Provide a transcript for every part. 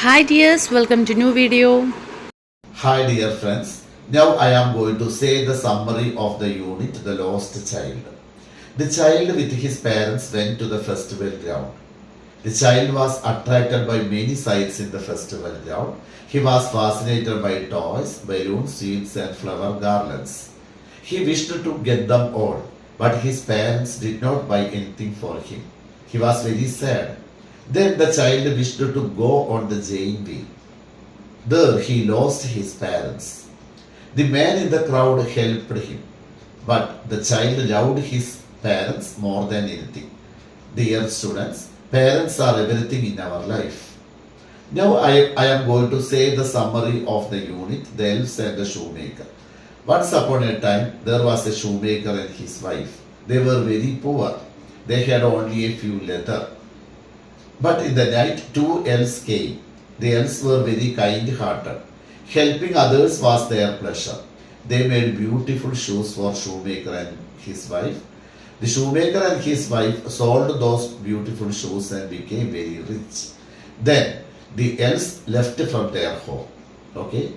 Hi dears, welcome to new video. Hi dear friends, now I am going to say the summary of the unit The Lost Child. The child with his parents went to the festival ground. The child was attracted by many sights in the festival ground. He was fascinated by toys, balloons, sweets, and flower garlands. He wished to get them all, but his parents did not buy anything for him. He was very sad. Then the child wished to go on the wheel. There he lost his parents. The man in the crowd helped him, but the child loved his parents more than anything. Dear students, parents are everything in our life. Now I, I am going to say the summary of the unit, the elves and the shoemaker. Once upon a time, there was a shoemaker and his wife. They were very poor. They had only a few leather. But in the night, two elves came. The elves were very kind hearted. Helping others was their pleasure. They made beautiful shoes for shoemaker and his wife. The shoemaker and his wife sold those beautiful shoes and became very rich. Then the elves left from their home. Okay.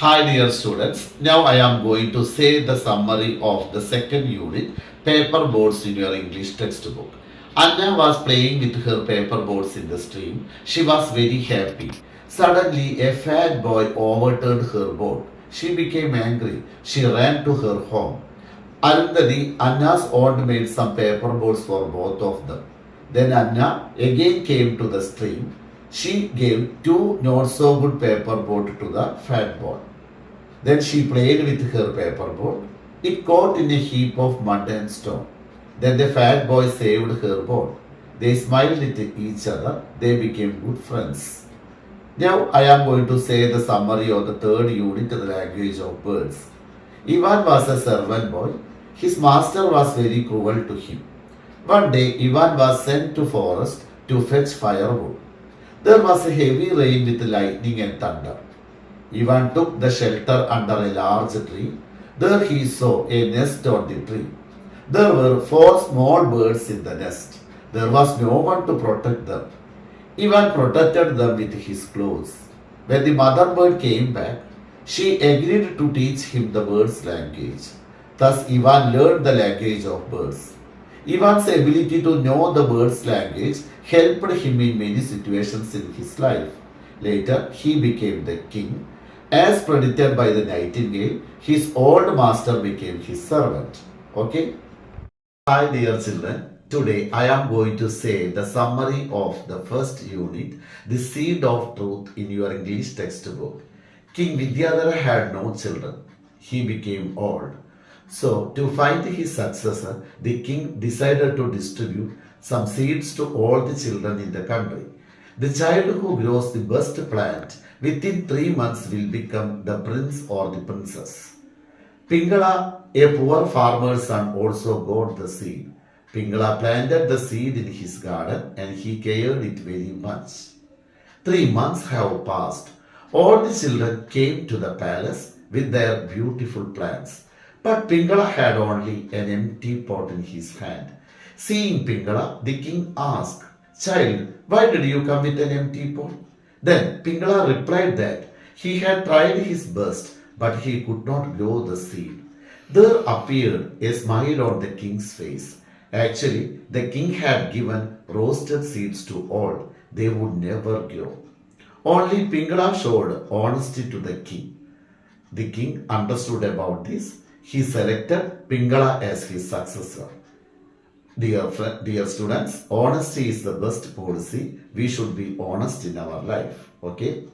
Hi dear students, now I am going to say the summary of the second unit, paper boards in your English textbook. Anna was playing with her paper boards in the stream. She was very happy. Suddenly, a fat boy overturned her boat. She became angry. She ran to her home. Arundhati, Anna's aunt made some paper boards for both of them. Then Anna again came to the stream. She gave two not so good paper board to the fat boy. Then she played with her paper board. It caught in a heap of mud and stone. Then the fat boy saved her board. They smiled at each other. They became good friends. Now I am going to say the summary of the third unit, the language of birds. Ivan was a servant boy. His master was very cruel to him. One day Ivan was sent to forest to fetch firewood. There was a heavy rain with lightning and thunder. Ivan took the shelter under a large tree. There he saw a nest on the tree. There were four small birds in the nest. There was no one to protect them. Ivan protected them with his clothes. When the mother bird came back, she agreed to teach him the bird's language. Thus, Ivan learned the language of birds. Ivan's ability to know the bird's language helped him in many situations in his life. Later, he became the king. As predicted by the nightingale, his old master became his servant. Okay? Hi, dear children. Today I am going to say the summary of the first unit, The Seed of Truth, in your English textbook. King Vidyadhara had no children. He became old. So, to find his successor, the king decided to distribute some seeds to all the children in the country. The child who grows the best plant within three months will become the prince or the princess. Pingala, a poor farmer's son, also got the seed. Pingala planted the seed in his garden and he cared it very much. Three months have passed. All the children came to the palace with their beautiful plants. But Pingala had only an empty pot in his hand. Seeing Pingala, the king asked, Child, why did you come with an empty pot? Then Pingala replied that he had tried his best, but he could not grow the seed. There appeared a smile on the king's face. Actually, the king had given roasted seeds to all. They would never grow. Only Pingala showed honesty to the king. The king understood about this. He selected Pingala as his successor. Dear, dear students, honesty is the best policy. We should be honest in our life. Okay?